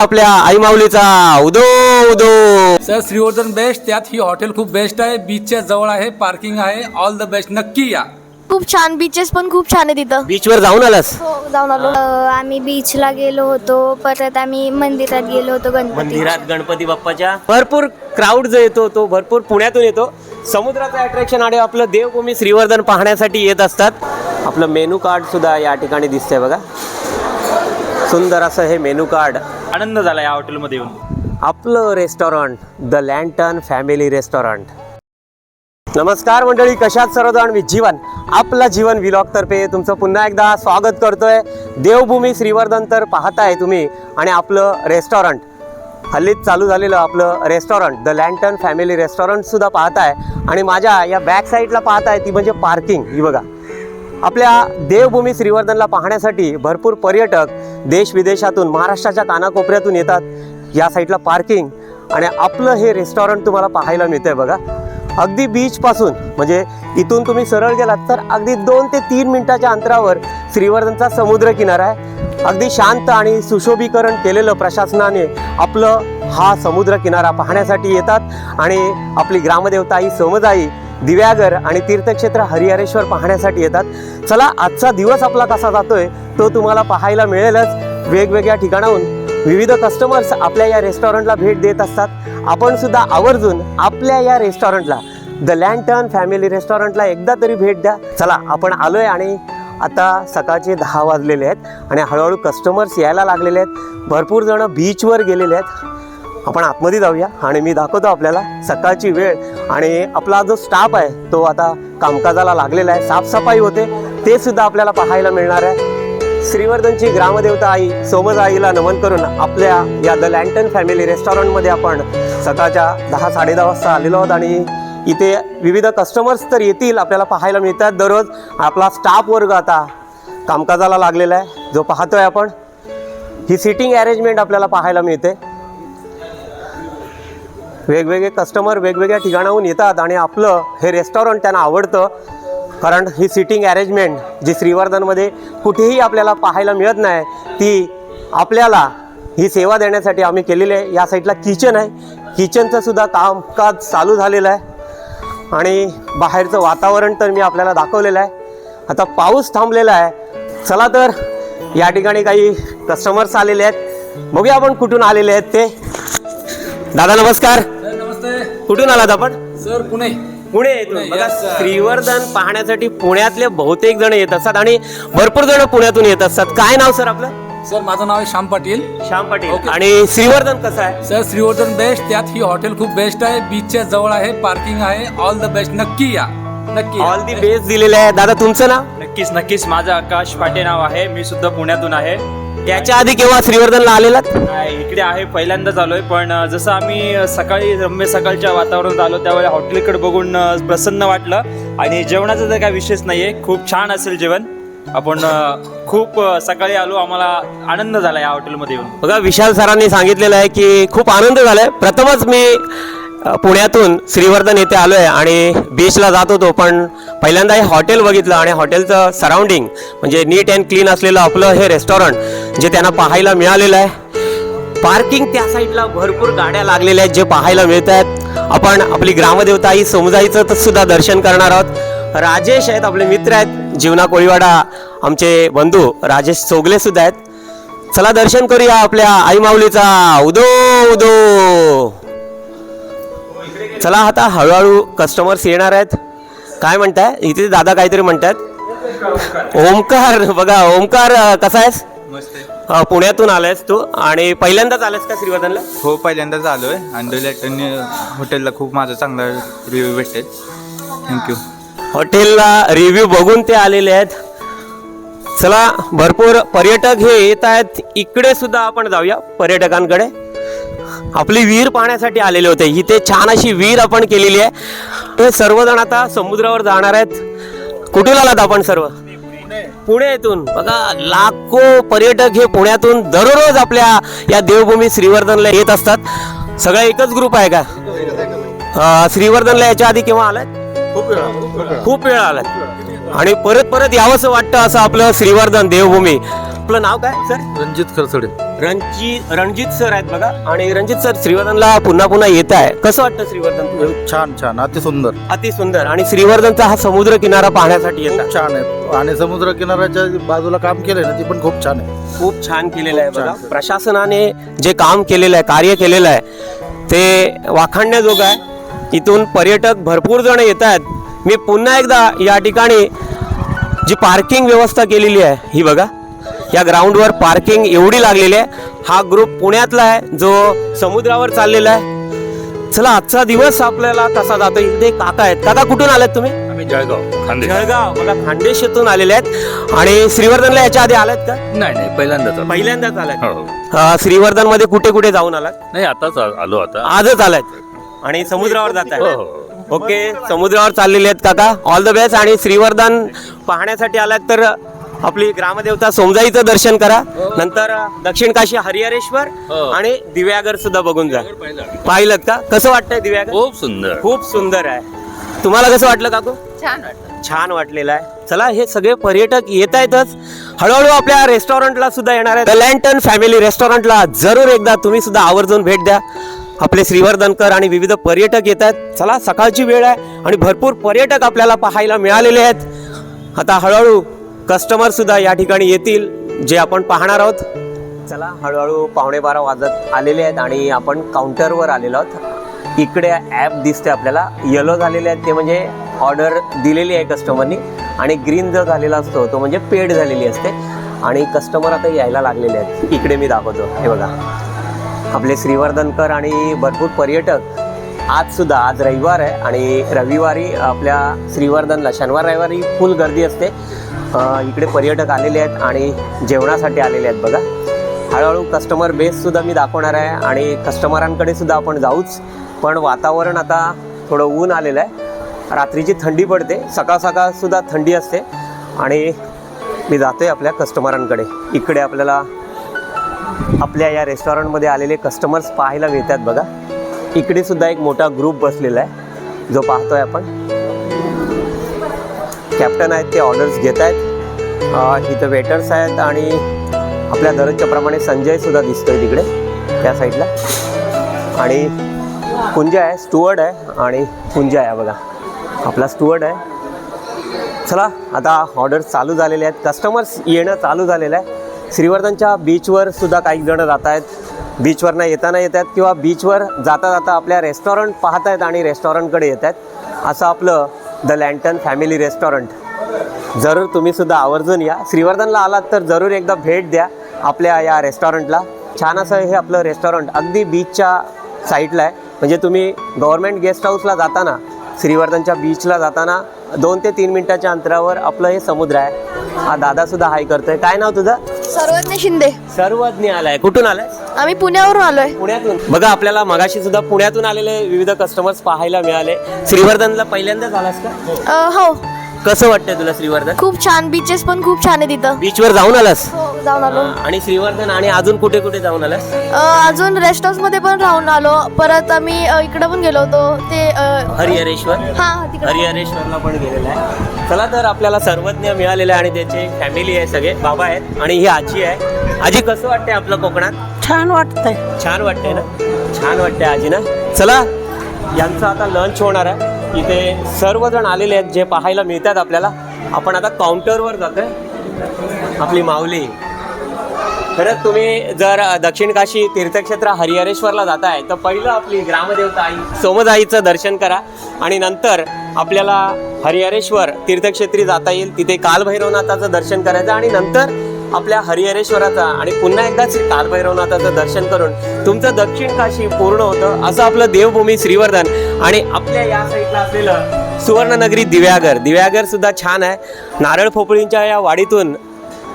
आपल्या आई माऊलीचा. उदो उदो. सर श्रीवर्धन बेस्ट त्यात ही हॉटेल खूप बेस्ट आहे. बीचच्या जवळ आहे पार्किंग आहे. ऑल द बेस्ट नक्की या. खूप छान बीचेस पण खूप छान आहे तिथं. बीचवर जाऊन आलास? हो जाऊन आलो. आम्ही बीचला गेलो होतो. परत आम्ही मंदिरात गेलो होतो गणपती मंदिरात गणपती बाप्पाच्या. भरपूर क्राऊड जो येतो तो भरपूर पुण्यातून येतो. समुद्राचं अट्रॅक्शन आणि आपलं देवभूमी श्रीवर्धन पाहण्यासाठी येत असतात. आपलं मेनू कार्ड सुद्धा या ठिकाणी दिसतंय बघा. सुंदर असं हे मेनू कार्ड आनंद झाला या हॉटेलमध्ये येऊन. आपलं restaurant the lantern family restaurant नमस्कार मंडळी कशात सर्वजण? मी जीवन आपला जीवन विलॉग तर्फे तुमचं पुन्हा एकदा स्वागत करतोय. देवभूमी श्रीवर्धन तर पाहताय तुम्ही आणि आपलं रेस्टॉरंट हल्लीच चालू झालेलं आपलं restaurant the lantern family restaurant सुद्धा पाहताय. आणि माझ्या या बॅक साईडला पाहताय ती म्हणजे पार्किंग ही बघा. आपल्या देवभूमी श्रीवर्धनला पाहण्यासाठी भरपूर पर्यटक देश विदेशातून महाराष्ट्राच्या कानाकोपऱ्यातून येतात. या साईडला पार्किंग आणि आपलं हे रेस्टॉरंट तुम्हाला पाहायला मिळतंय बघा. अगदी बीचपासून म्हणजे इथून तुम्ही सरळ गेलात तर अगदी दोन ते तीन मिनिटाच्या अंतरावर श्रीवर्धनचा समुद्र किनारा आहे. अगदी शांत आणि सुशोभीकरण केलेलं प्रशासनाने आपलं हा समुद्र किनारा पाहण्यासाठी येतात. आणि आपली ग्रामदेवता आई दिव्यागर आणि तीर्थक्षेत्र हरिहरेश्वर पाहण्यासाठी येतात. चला आजचा दिवस आपला कसा जातोय तो तुम्हाला पाहायला मिळेलच. वेगवेगळ्या ठिकाणाहून विविध कस्टमर्स आपल्या या रेस्टॉरंटला भेट देत असतात. आपण सुद्धा आवर्जून आपल्या या रेस्टॉरंटला द लँटर्न फॅमिली रेस्टॉरंटला एकदा तरी भेट द्या. चला आपण आलोय आणि आता सकाळचे दहा वाजलेले आहेत आणि हळूहळू कस्टमर्स यायला लागलेले आहेत. भरपूर जण बीचवर गेलेले आहेत. आपण आतमध्ये जाऊया आणि मी दाखवतो आपल्याला सकाळची वेळ. आणि आपला जो स्टाफ आहे तो आता कामकाजाला लागलेला आहे. साफसफाई होते ते सुद्धा आपल्याला पाहायला मिळणार आहे. श्रीवर्धनची ग्रामदेवता आई सोमज आईला नमन करून आपल्या या द लँटन फॅमिली रेस्टॉरंटमध्ये आपण सकाळच्या दहा साडेदहा वाजता आलेलो आहोत आणि इथे विविध कस्टमर्स तर येतील आपल्याला पाहायला मिळतात. दररोज आपला स्टाफ वर्ग आता कामकाजाला लागलेला आहे. जो पाहतोय आपण ही सिटिंग अरेंजमेंट आपल्याला पाहायला मिळते. वेगवेगळे कस्टमर वेगवेगळ्या ठिकाणाहून येतात आणि आपलं हे रेस्टॉरंट त्यांना आवडतं. कारण ही सिटिंग अरेंजमेंट जी श्रीवर्धनमध्ये कुठेही आपल्याला पाहायला मिळत नाही ती आपल्याला ही सेवा देण्यासाठी आम्ही केलेली आहे. या साईडला किचन आहे. किचनचं सुद्धा कामकाज चालू झालेलं आहे. आणि बाहेरचं वातावरण तर मी आपल्याला दाखवलेलं आहे. आता पाऊस थांबलेला आहे. चला तर या ठिकाणी काही कस्टमर्स आलेले आहेत. बघूया आपण कुठून आलेले आहेत ते. दादा नमस्कार. कुठून आलात आपण? सर पुणे. पुणे पुणे, बघा. श्रीवर्धन पाहण्यासाठी पुण्यातले बहुतेक जण येत असतात आणि भरपूर जण पुण्यातून येत असतात. काय नाव सर आपलं? सर माझं नाव आहे श्याम पाटील. श्याम पाटील. Okay. आणि श्रीवर्धन कसं आहे? सर श्रीवर्धन बेस्ट त्यात ही हॉटेल खूप बेस्ट आहे. बीचच्या जवळ आहे. पार्किंग आहे. ऑल द बेस्ट नक्की या. नक्की. ऑल दी बेस्ट दिलेले आहे दादा तुमचं नाव? नक्कीच नक्कीच. माझं आकाश पाटे नाव आहे. मी सुद्धा पुण्यातून आहे. त्याच्या आधी केव्हा श्रीवर्धनला आलेलात? काय इकडे आहे पहिल्यांदाच आलोय पण अ, जसं आम्ही सकाळी रम्य सकाळच्या वातावरणात आलो त्यावेळी हॉटेलकडे बघून अ, प्रसन्न वाटलं. आणि जेवणाचा तर काय विषयच नाहीये खूप छान असेल जेवण. आपण अ, खूप अ, सकाळी आलो आम्हाला आनंद झाला या हॉटेलमध्ये येऊन. बघा विशाल सरांनी सांगितलेलं आहे की खूप आनंद झालाय. प्रथमच मी पुण्यातून श्रीवर्धन येथे आलो आहे आणि बीचला जात होतो पण पहिल्यांदा हे हॉटेल बघितलं आणि हॉटेलचं सराउंडिंग म्हणजे नीट अँड क्लीन असलेलं आपलं हे रेस्टॉरंट जे त्यांना पाहायला मिळालेलं आहे. पार्किंग त्या साईडला भरपूर गाड्या लागलेल्या आहेत जे पाहायला मिळत आहेत आपण आपली ग्रामदेवता ही समुदायचं तर सुद्धा दर्शन करणार आहोत. राजेश आहेत आपले मित्र आहेत. जीवना कोळीवाडा आमचे बंधू राजेश चोगले सुद्धा आहेत. चला दर्शन करूया आपल्या आई माऊलीचा. उदो उदो. चला आता हळूहळू कस्टमर्स येणार आहेत. काय म्हणताय? इथे दादा काहीतरी म्हणतात. ओमकार बघा ओमकार कसा आहेस? पुण्यातून आलायस तू आणि पहिल्यांदाच आलायस का श्रीवर्धनला? हो पहिल्यांदाच आलो आहे आणि हॉटेलला खूप माझा चांगला रिव्ह्यू भेटेल. थँक्यू हॉटेलला रिव्ह्यू बघून ते आलेले आहेत. चला भरपूर पर्यटक हे येत आहेत. इकडे सुद्धा आपण जाऊया पर्यटकांकडे. आपली विहीर पाहण्यासाठी आलेले होते. इथे छान अशी विहीर आपण केलेली आहे. ते सर्वजण आता समुद्रावर जाणार आहेत. कुठून आलात आपण सर्व? पुणे येथून. बघा लाखो पर्यटक हे पुण्यातून दररोज आपल्या या देवभूमी श्रीवर्धनला येत असतात. सगळा एकच ग्रुप आहे का? श्रीवर्धनला याच्या आधी केव्हा आलात? खूप वेळा आलात. आणि परत परत यावंसं वाटतं असं आपलं श्रीवर्धन देवभूमी. आपलं नाव काय सर? रणजित खरसडे. रणजी रणजित सर आहेत बघा. आणि रणजित सर श्रीवर्धनला पुन्हा पुन्हा येत आहे. कसं वाटतं श्रीवर्धन छान छान. अति सुंदर अति सुंदर. आणि श्रीवर्धनचा हा समुद्र किनारा पाहण्यासाठी येतात. छान आहे. आणि समुद्र किनाऱ्याच्या बाजूला काम केलंय ना ती पण खूप छान आहे. खूप छान केलेलं आहे बघा. प्रशासनाने जे काम केलेलं आहे कार्य केलेलं आहे ते वाखाणण्याजोगं आहे. इथून पर्यटक भरपूर जण येत आहेत. मी पुन्हा एकदा या ठिकाणी जी पार्किंग व्यवस्था केलेली आहे ही बघा. या ग्राउंडवर पार्किंग एवढी लागलेली आहे. हा ग्रुप पुण्यातला आहे जो समुद्रावर चाललेला आहे. चला आजचा दिवस आपल्याला कसा जातो इथे काका आहेत. काका कुठून आलात तुम्ही? आम्ही जळगाव जळगाव. मला खानदेश येथून आलेले आहेत. आणि श्रीवर्धनला याच्या आधी आलात का? नाही नाही पहिल्यांदाच आलो. पहिल्यांदाच आलात. हो. अ, श्रीवर्धनमध्ये कुठे कुठे जाऊन आलात? नाही आताच आ- आलो आता. आजच आलात. आणि समुद्रावर जात हो आहे. हो ओके समुद्रावर चाललेले आहेत काका. ऑल द बेस्ट आणि श्रीवर्धन पाहण्यासाठी आलात तर आपली ग्रामदेवता सोमजाईचं दर्शन करा. नंतर दक्षिण काशी हरिहरेश्वर हो. आणि दिव्यागर सुद्धा बघून जा. पाहिलं. का? कसं वाटतंय दिव्यागर? खूप सुंदर. खूप सुंदर आहे. तुम्हाला कसं वाटलं काकू? छान वाटलेलं आहे. चला हे सगळे पर्यटक येत आहेतच. हळूहळू आपल्या रेस्टॉरंटला सुद्धा येणार आहे द लँटन फॅमिली रेस्टॉरंटला जरूर एकदा तुम्ही सुद्धा आवर्जून भेट द्या. आपले श्रीवर्धनकर आणि विविध पर्यटक येत आहेत. चला सकाळची वेळ आहे आणि भरपूर पर्यटक आपल्याला पाहायला मिळालेले आहेत. आता हळूहळू कस्टमर सुद्धा या ठिकाणी येतील जे आपण पाहणार आहोत. चला हळूहळू पावणे बारा वाजत आलेले आहेत आणि आपण काउंटरवर आलेलो आहोत. इकडे ॲप दिसते आपल्याला. येलो झालेले आहेत ते म्हणजे ऑर्डर दिलेली आहे कस्टमरनी आणि ग्रीन जो झालेला असतो तो म्हणजे पेड झालेली असते. आणि कस्टमर आता यायला लागलेले आहेत. इकडे मी दाखवतो. हे बघा. आपले श्रीवर्धनकर आणि भरपूर पर्यटक आज सुद्धा आज रविवार आहे. आणि रविवारी आपल्या श्रीवर्धनला शनिवार रविवारी फुल गर्दी असते. इकडे पर्यटक आलेले आहेत आणि जेवणासाठी आलेले आहेत बघा. हळूहळू कस्टमर बेससुद्धा मी दाखवणार आहे आणि कस्टमरांकडे सुद्धा आपण जाऊच. पण वातावरण आता थोडं ऊन आलेलं आहे. रात्रीची थंडी पडते. सकाळ सकाळसुद्धा थंडी असते. आणि मी जातो आहे आपल्या कस्टमरांकडे इकडे आपल्याला आपल्या या रेस्टॉरंटमध्ये आलेले कस्टमर्स पाहायला मिळतात बघा. इकडे सुद्धा एक मोठा ग्रुप बसलेला आहे. जो पाहतोय आपण. कॅप्टन आहेत ते ऑर्डर्स घेत आहेत. इथं वेटर्स आहेत आणि आपल्या दररोजच्याप्रमाणे प्रमाणे संजय सुद्धा दिसतोय तिकडे त्या साईडला आणि कुंजा आहे स्टुअर्ड आहे आणि कुंजा आहे बघा. आपला स्टुअर्ड आहे. चला आता ऑर्डर्स चालू झालेले आहेत. कस्टमर्स येणं चालू झालेलं आहे. श्रीवर्धनच्या बीचवर सुद्धा काही जण जात आहेत. बीचवरनं येताना येत आहेत किंवा बीचवर जाता जाता आपल्या रेस्टॉरंट पाहत आहेत आणि रेस्टॉरंटकडे येत आहेत. असं आपलं द लँटन फॅमिली रेस्टॉरंट. जरूर तुम्हीसुद्धा आवर्जून या. श्रीवर्धनला आलात तर जरूर एकदा भेट द्या आपल्या या रेस्टॉरंटला. छान असं हे आपलं रेस्टॉरंट अगदी बीचच्या साईडला आहे. म्हणजे तुम्ही गव्हर्मेंट गेस्ट हाऊसला जाताना श्रीवर्धनच्या बीचला जाताना दोन ते तीन मिनटाच्या अंतरावर आपलं हे समुद्र आहे. हा दादासुद्धा हाय करतोय. काय नाव तुझं? सर्वज्ञ शिंदे. सर्वज्ञ आलाय. कुठून आलाय? आम्ही पुण्यावरून आलोय. पुण्यातून. बघा आपल्याला मगाशी सुद्धा पुण्यातून आलेले विविध कस्टमर्स पाहायला मिळाले. श्रीवर्धनला पहिल्यांदाच आलास का? अ, हो. कसं वाटतंय तुला श्रीवर्धन? खूप छान बीचेस पण खूप छान आहे तिथं बीचवर जाऊन आलास? हो. जाऊन आलो. आणि श्रीवर्धन आणि अजून कुठे कुठे जाऊन आलास? अ, अजून रेस्ट हाऊसमध्ये पण राहून आलो. परत आम्ही अ, इकडे पण गेलो होतो. ते अ, हरिहरेश्वर? हा तिकडे. हरिहरेश्वरला पण गेलेला आहे. चला तर आपल्याला सर्वज्ञ मिळालेलं आहे आणि त्याचे फॅमिली आहे सगळे. बाबा आहेत आणि ही आजी आहे. आजी कसं वाटतंय आपलं कोकणात? छान वाटतंय. छान वाटतंय ना? छान वाटतंय आजी ना? चला यांचं आता लंच होणार आहे. इथे सर्वजण आलेले आहेत जे पाहायला मिळतात आपल्याला. आपण आता काउंटरवर जातोय. आपली माऊली. खरंच तुम्ही जर दक्षिण काशी तीर्थक्षेत्र हरिहरेश्वरला जाताय तर पहिलं आपली ग्रामदेवता आई सोमजाईचं दर्शन करा. आणि नंतर आपल्याला हरिहरेश्वर तीर्थक्षेत्री जाता येईल. तिथे कालभैरवनाथाचं दर्शन करायचं आणि नंतर आपल्या हरिहरेश्वराचा आणि पुन्हा एकदा श्री कालभैरवनाथाचं दर्शन करून तुमचं दक्षिण काशी पूर्ण होतं असं आपलं देवभूमी श्रीवर्धन. आणि आपल्या या साईडला असलेलं सुवर्णनगरी दिव्यागर दिव्यागर सुद्धा छान आहे. नारळ फोपळींच्या या वाडीतून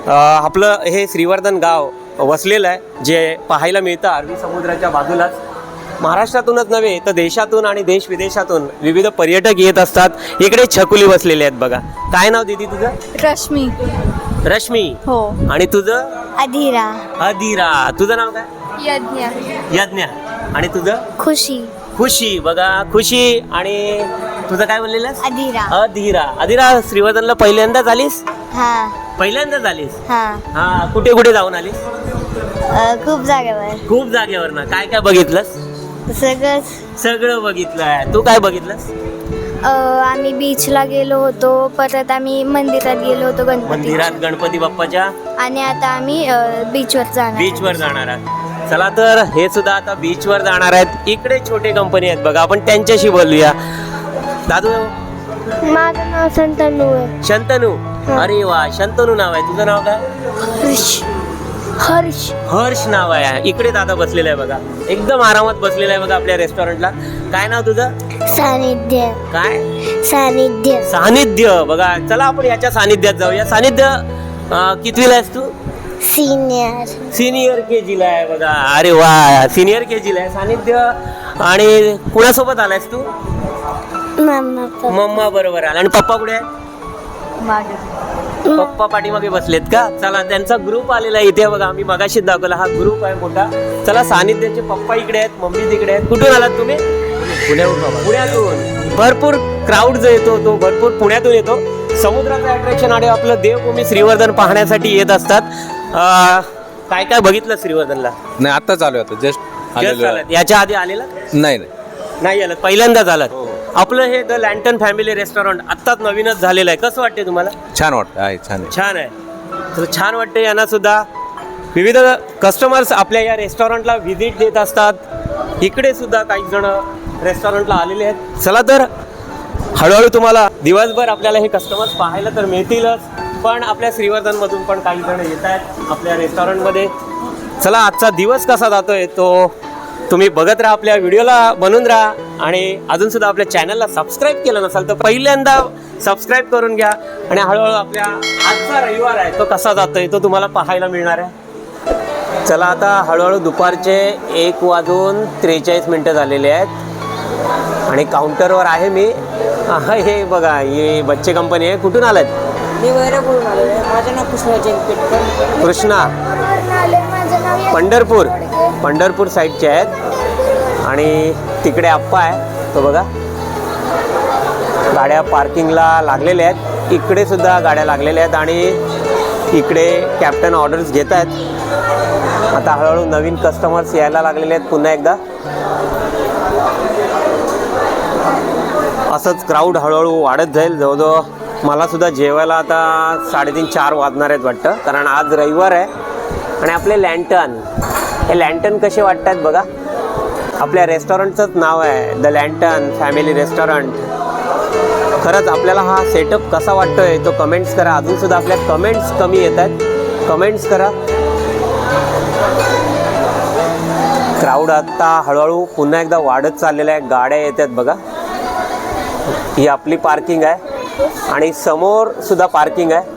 आपलं हे श्रीवर्धन गाव वसलेलं आहे जे पाहायला मिळतं अरबी समुद्राच्या बाजूलाच. महाराष्ट्रातूनच नव्हे तर देशातून आणि देश विदेशातून विविध पर्यटक येत असतात. इकडे छकुली बसलेले आहेत बघा. काय नाव दिदी तुझं? रश्मी. रश्मी. हो. आणि तुझं? अधीरा. अधीरा. तुझं नाव काय? यज्ञ. यज्ञा. आणि तुझं? खुशी. खुशी. बघा खुशी आणि तुझं काय म्हणलेलं अधीरा. अधीरा. अधीरा श्रीवर्धनला पहिल्यांदाच आलीस? हा. पहिल्यांदाच आलीस? हा. हा कुठे कुठे जाऊन आलीस? खूप जागेवर. खूप जागेवर ना. काय काय बघितलंस? सगळंच. सगळं बघितलंय. तू काय बघितलंस? अ, आम्ही बीचला गेलो होतो. परत आम्ही मंदिरात गेलो होतो गणपती मंदिरात गणपती बाप्पाच्या? आणि आता आम्ही अ, बीचवर जाणार बीचवर जाणार आहात. चला तर हे सुद्धा आता बीचवर जाणार आहेत. इकडे छोटे कंपनी आहेत बघा. आपण त्यांच्याशी बोलूया. दादू माझं नाव संतनू आहे. शंतनू. अरे वा शंतनू नाव आहे. तुझं नाव काय? हर्ष. हर्ष. हर्ष नाव आहे. इकडे दादा बसलेला आहे बघा. एकदम आरामात बसलेला आहे बघा आपल्या रेस्टॉरंटला काय नाव तुझं? सानिध्य. काय? सानिध्य. सानिध्य. बघा चला आपण याच्या सानिध्यात जाऊया. सानिध्य अं, कितवीला आहेस तू? सिनियर सिनियर के जीला आहे बघा. अरे वा सिनियर के जीला आहे. सानिध्य आणि कुणासोबत आलायस तू? मम्मा मम्मा बरोबर आला. आणि पप्पा कुठे आहे पप्पा पाठीमागे बसलेत का? चला त्यांचा ग्रुप आलेला आहे इथे. बघा आम्ही मगाशीच दाखवला हा ग्रुप आहे मोठा. चला सानिध्याचे पप्पा इकडे आहेत मम्मी तिकडे आहेत. कुठून आलात तुम्ही? पुण्याहून पुण्यातून. भरपूर क्राऊड जो येतो तो भरपूर पुण्यातून येतो. समुद्राचं अट्रॅक्शन आणि आपलं देवभूमी श्रीवर्धन पाहण्यासाठी येत असतात. काय काय बघितलं श्रीवर्धनला? नाही आता. चालू आहे आता जस्ट. याच्या आधी आलेला. नाही नाही. नाही आलं पहिल्यांदाच आलात? आपलं हे द लँटन फॅमिली रेस्टॉरंट आत्ताच नवीनच झालेलं आहे. कसं वाटते तुम्हाला? छान वाटतं आहे छान आहे. छान आहे. तर छान वाटते यांना सुद्धा. विविध कस्टमर्स आपल्या या रेस्टॉरंटला व्हिजिट देत असतात. इकडे सुद्धा काही जण रेस्टॉरंटला आलेले आहेत. चला तर हळूहळू तुम्हाला दिवसभर आपल्याला हे कस्टमर्स पाहायला तर मिळतीलच. पण आपल्या श्रीवर्धनमधून पण काही जण येत आहेत आपल्या रेस्टॉरंटमध्ये चला आजचा दिवस कसा जातोय तो तुम्ही बघत राहा आपल्या व्हिडिओला बनवून राहा. आणि अजून सुद्धा आपल्या चॅनलला सबस्क्राईब केलं नसाल तर पहिल्यांदा सबस्क्राईब करून घ्या. आणि हळूहळू आपल्या आजचा रविवार आहे तो कसा जातोय तो तुम्हाला पाहायला मिळणार आहे. चला आता हळूहळू दुपारचे एक वाजून त्रेचाळीस मिनटं झालेले आहेत. आणि काउंटरवर आहे मी. हा, हे बघा हे बच्चे कंपनी आहे. कुठून आलात? कृष्णा. पंढरपूर. पंढरपूर साईडचे आहेत. आणि तिकडे आप्पा आहे. तो बघा. गाड्या पार्किंगला लागलेल्या आहेत. इकडे सुद्धा गाड्या लागलेल्या आहेत आणि इकडे कॅप्टन ऑर्डर्स घेत आहेत. आता हळूहळू नवीन कस्टमर्स यायला लागलेले आहेत पुन्हा एकदा. असंच क्राऊड हळूहळू वाढत जाईल. जवळजवळ मला सुद्धा जेवायला आता साडेतीन चार वाजणार आहेत वाटतं. कारण आज रविवार आहे. आणि आपले लँटन हे लँटन कसे वाटतात बघा. आपल्या रेस्टॉरंटचंच नाव आहे द लँटन फॅमिली रेस्टॉरंट खरंच आपल्याला हा सेटअप कसा वाटतोय तो कमेंट्स करा. अजूनसुद्धा आपल्या कमेंट्स कमी येत आहेत. कमेंट्स करा. क्राऊड आत्ता हळूहळू पुन्हा एकदा वाढत चाललेला आहे. गाड्या येत आहेत बघा. ही आपली पार्किंग आहे. आणि समोर सुद्धा पार्किंग आहे.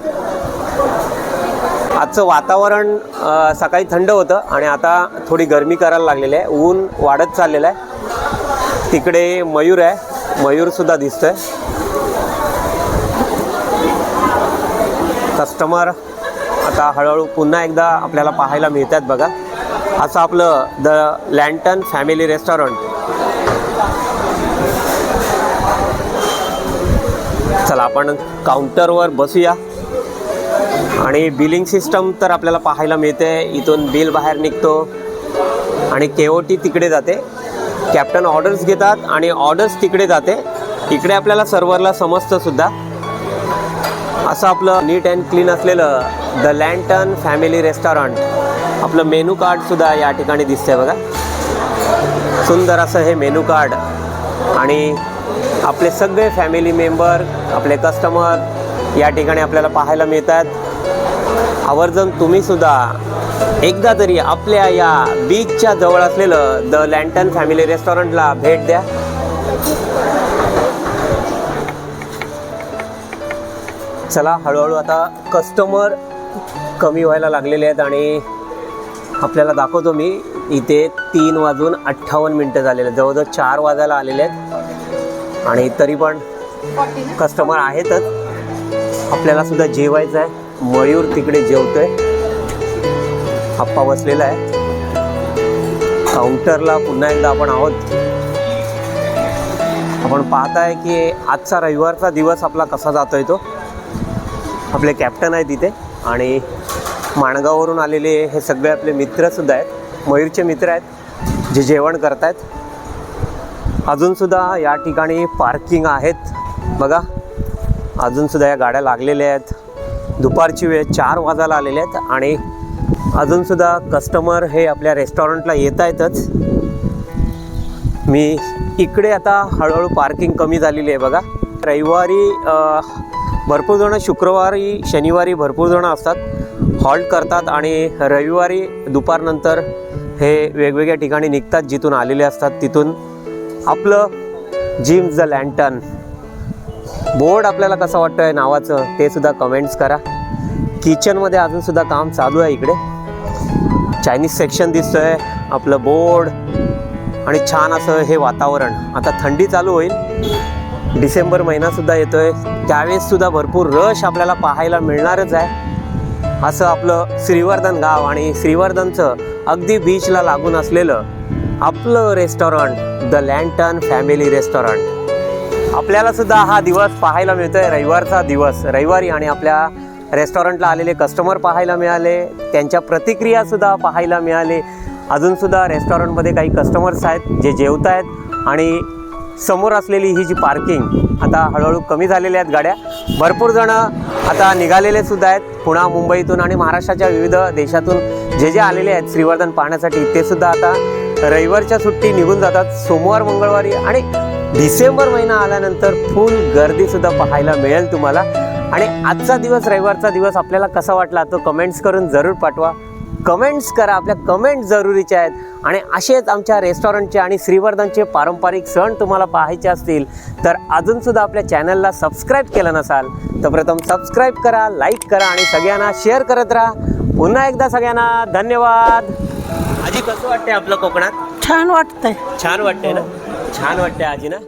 आजचं वातावरण सकाळी थंड होतं आणि आता थोडी गरमी करायला लागलेली आहे. ऊन वाढत चाललेलं आहे. तिकडे मयूर आहे. मयूरसुद्धा दिसतोय. कस्टमर आता हळूहळू पुन्हा एकदा आपल्याला पाहायला मिळतात बघा. असं आपलं द लँटन फॅमिली रेस्टॉरंट चला आपण काउंटरवर बसूया. आणि बिलिंग सिस्टम तर आपल्याला पाहायला मिळते. इथून बिल बाहेर निघतो. आणि के ओ टी तिकडे जाते. कॅप्टन ऑर्डर्स घेतात आणि ऑर्डर्स तिकडे जाते. इकडे आपल्याला सर्व्हरला समजतं सुद्धा. असं आपलं नीट अँड क्लीन असलेलं द लँटन फॅमिली रेस्टॉरंट आपलं मेनू कार्डसुद्धा या ठिकाणी दिसतंय बघा. सुंदर असं हे मेनू कार्ड आणि आपले सगळे फॅमिली मेंबर आपले कस्टमर या ठिकाणी आपल्याला पाहायला मिळतात. आवर्जून तुम्ही सुद्धा एकदा तरी आपल्या या बीचच्या जवळ असलेलं द लँटन फॅमिली रेस्टॉरंटला भेट द्या. चला हळूहळू आता कस्टमर कमी व्हायला लागलेले आहेत आणि आपल्याला दाखवतो मी इथे तीन वाजून अठ्ठावन्न मिनटं झालेले आहेत. जवळजवळ चार वाजायला आलेले आहेत. आणि तरी पण कस्टमर आहेतच. आपल्याला सुद्धा जेवायचं आहे. मयूर तिकडे जेवतोय. आप्पा बसलेला आहे. काउंटरला पुन्हा एकदा आपण आहोत. आपण पाहताय की आजचा रविवारचा दिवस आपला कसा जातोय तो. आपले कॅप्टन आहे तिथे आणि माणगाववरून आलेले हे सगळे आपले मित्रसुद्धा आहेत. मयूरचे मित्र आहेत. जे जेवण करत आहेत अजूनसुद्धा या ठिकाणी पार्किंग आहेत. बघा. अजूनसुद्धा या गाड्या लागलेल्या आहेत. दुपारची वेळ चार वाजायला आलेले आहेत आणि अजूनसुद्धा कस्टमर हे आपल्या रेस्टॉरंटला येत आहेतच. मी इकडे आता हळूहळू पार्किंग कमी झालेली आहे बघा. रविवारी भरपूर जणं शुक्रवारी शनिवारी भरपूर जणं असतात. हॉल्ट करतात आणि रविवारी दुपारनंतर हे वेगवेगळ्या ठिकाणी निघतात जिथून आलेले असतात तिथून. आपलं जिम्स द लँटन बोर्ड आपल्याला कसं वाटतं आहे नावाचं ते सुद्धा कमेंट्स करा. किचनमध्ये अजूनसुद्धा काम चालू आहे इकडे. चायनीज सेक्शन दिसतंय आपलं बोर्ड आणि छान असं हे वातावरण. आता थंडी चालू होईल. डिसेंबर महिनासुद्धा येतोय. आहे त्यावेळेससुद्धा भरपूर रश आपल्याला पाहायला मिळणारच आहे. असं आपलं श्रीवर्धन गाव आणि श्रीवर्धनचं अगदी बीचला लागून असलेलं आपलं restaurant the lantern family restaurant आपल्याला सुद्धा हा दिवस पाहायला मिळतोय. रविवारचा दिवस. रविवारी आणि आपल्या रेस्टॉरंटला आलेले कस्टमर पाहायला मिळाले. त्यांच्या प्रतिक्रिया सुद्धा पाहायला मिळाले. अजूनसुद्धा रेस्टॉरंटमध्ये काही कस्टमर्स आहेत जे जेवत आहेत. आणि समोर असलेली ही जी पार्किंग आता हळूहळू कमी झालेल्या आहेत गाड्या. भरपूर जणं आता निघालेले सुद्धा आहेत. पुणा मुंबईतून आणि महाराष्ट्राच्या विविध देशातून जे जे आलेले आहेत श्रीवर्धन पाहण्यासाठी ते सुद्धा आता रविवारच्या सुट्टी निघून जातात. सोमवार मंगळवारी आणि डिसेंबर महिना आल्यानंतर फुल गर्दीसुद्धा पाहायला मिळेल तुम्हाला. आणि आजचा दिवस रविवारचा दिवस आपल्याला कसा वाटला तो कमेंट्स करून जरूर पाठवा. कमेंट्स करा आपल्या कमेंट जरुरीच्या आहेत. आणि असेच आमच्या रेस्टॉरंटचे आणि श्रीवर्धनचे पारंपरिक सण तुम्हाला पाहायचे असतील तर अजूनसुद्धा आपल्या चॅनलला सबस्क्राईब केलं नसाल तर प्रथम सबस्क्राईब करा लाईक करा आणि सगळ्यांना शेअर करत राहा. पुन्हा एकदा सगळ्यांना धन्यवाद. आजी कसं वाटतंय आपलं कोकणात? छान वाटतंय. छान वाटतंय ना? छान वाटतंय आजी ना